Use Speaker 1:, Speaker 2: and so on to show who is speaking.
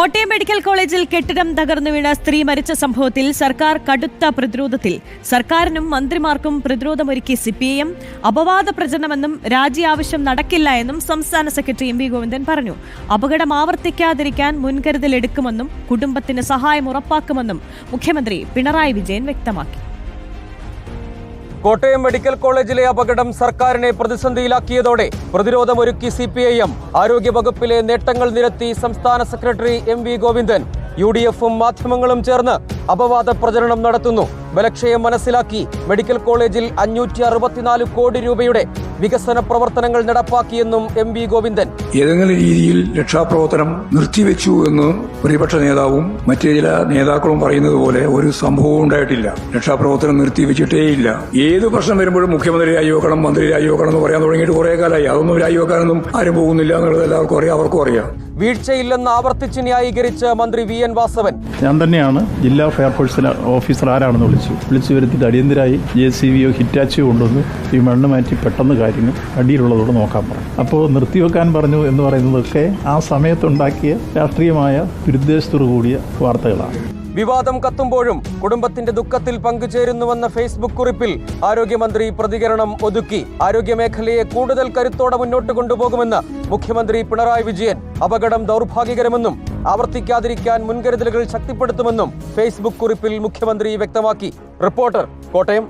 Speaker 1: Kottayam medical കോളേജിൽ കെട്ടിടം തകർന്നു വീണ സ്ത്രീ മരിച്ച സംഭവത്തിൽ സർക്കാർ കടുത്ത പ്രതിരോധത്തിൽ. സർക്കാരിനും മന്ത്രിമാർക്കും പ്രതിരോധമൊരുക്കി സിപിഐഎം. അപവാദ പ്രചരണമെന്നും രാജി ആവശ്യം നടക്കില്ല എന്നും സംസ്ഥാന സെക്രട്ടറി എം വി ഗോവിന്ദൻ പറഞ്ഞു. അപകടം ആവർത്തിക്കാതിരിക്കാൻ മുൻകരുതലെടുക്കുമെന്നും കുടുംബത്തിന് സഹായം ഉറപ്പാക്കുമെന്നും മുഖ്യമന്ത്രി പിണറായി വിജയൻ വ്യക്തമാക്കി.
Speaker 2: കോട്ടയം മെഡിക്കൽ കോളേജിലെ അപകടം സർക്കാരിനെ പ്രതിസന്ധിയിലാക്കിയതോടെ പ്രതിരോധമൊരുക്കി സി പി ഐ എം ആരോഗ്യവകുപ്പിലെ നേട്ടങ്ങൾ നിരത്തി സംസ്ഥാന secretary M V Govindan U D എഫും മാധ്യമങ്ങളും ചേർന്ന് അപവാദ പ്രചരണം നടത്തുന്നു. ബലക്ഷയം മനസ്സിലാക്കി മെഡിക്കൽ കോളേജിൽ അഞ്ഞൂറ്റി അറുപത്തിനാല് കോടി രൂപയുടെ വികസന പ്രവർത്തനങ്ങൾ നടപ്പാക്കിയെന്നും എം വി ഗോവിന്ദൻ.
Speaker 3: ഏതെങ്കിലും രീതിയിൽ രക്ഷാപ്രവർത്തനം നിർത്തിവെച്ചു എന്ന് പ്രതിപക്ഷ നേതാവും മറ്റു ചില നേതാക്കളും പറയുന്നത് പോലെ ഒരു സംഭവവും ഉണ്ടായിട്ടില്ല. രക്ഷാപ്രവർത്തനം നിർത്തിവെച്ചിട്ടേയില്ല. ഏത് പ്രശ്നം വരുമ്പോഴും മുഖ്യമന്ത്രി രാജിവെക്കണം മന്ത്രി രാജിവെക്കണം എന്ന് പറയാൻ തുടങ്ങിയിട്ട് കുറെ കാലമായി. അതൊന്നും രാജിവെക്കാനൊന്നും ആരും പോകുന്നില്ല എന്നുള്ളത് എല്ലാവർക്കും അറിയാം അവർക്കും അറിയാം.
Speaker 2: വീഴ്ചയില്ലെന്ന് ആവർത്തിച്ച് ന്യായീകരിച്ച് മന്ത്രി വി എൻ വാസവൻ.
Speaker 4: ഞാൻ തന്നെയാണ് ജില്ലാ ഫയർഫോഴ്സിൽ ഓഫീസർ ആരാണെന്ന് വിളിച്ചു. വിളിച്ചു വരുത്തിയിട്ട് അടിയന്തരായി ജെ സി വിയോ ഹിറ്റാച്ചിയോ കൊണ്ടുവന്ന് ഈ മണ്ണ് മാറ്റി പെട്ടെന്ന് കാര്യങ്ങൾ അടിയിലുള്ളതോടെ നോക്കാൻ പറഞ്ഞു. അപ്പോൾ നിർത്തിവെക്കാൻ പറഞ്ഞു എന്ന് പറയുന്നതൊക്കെ ആ സമയത്തുണ്ടാക്കിയ രാഷ്ട്രീയമായ ദുരുദ്ദേശത്തോടു കൂടിയ വാർത്തകളാണ്.
Speaker 2: വിവാദം കത്തുമ്പോഴും കുടുംബത്തിന്റെ ദുഃഖത്തിൽ പങ്കുചേരുന്നുവെന്ന ഫേസ്ബുക്ക് കുറിപ്പിൽ ആരോഗ്യമന്ത്രി പ്രതികരണം ഒതുക്കി. ആരോഗ്യമേഖലയെ കൂടുതൽ കരുത്തോടെ മുന്നോട്ട് കൊണ്ടുപോകുമെന്ന് മുഖ്യമന്ത്രി പിണറായി വിജയൻ അപകടം ദൗർഭാഗ്യകരമെന്നും ആവർത്തിക്കാതിരിക്കാൻ മുൻകരുതലുകൾ ശക്തിപ്പെടുത്തുമെന്നും ഫേസ്ബുക്ക് കുറിപ്പിൽ മുഖ്യമന്ത്രി വ്യക്തമാക്കി. റിപ്പോർട്ടർ കോട്ടയം.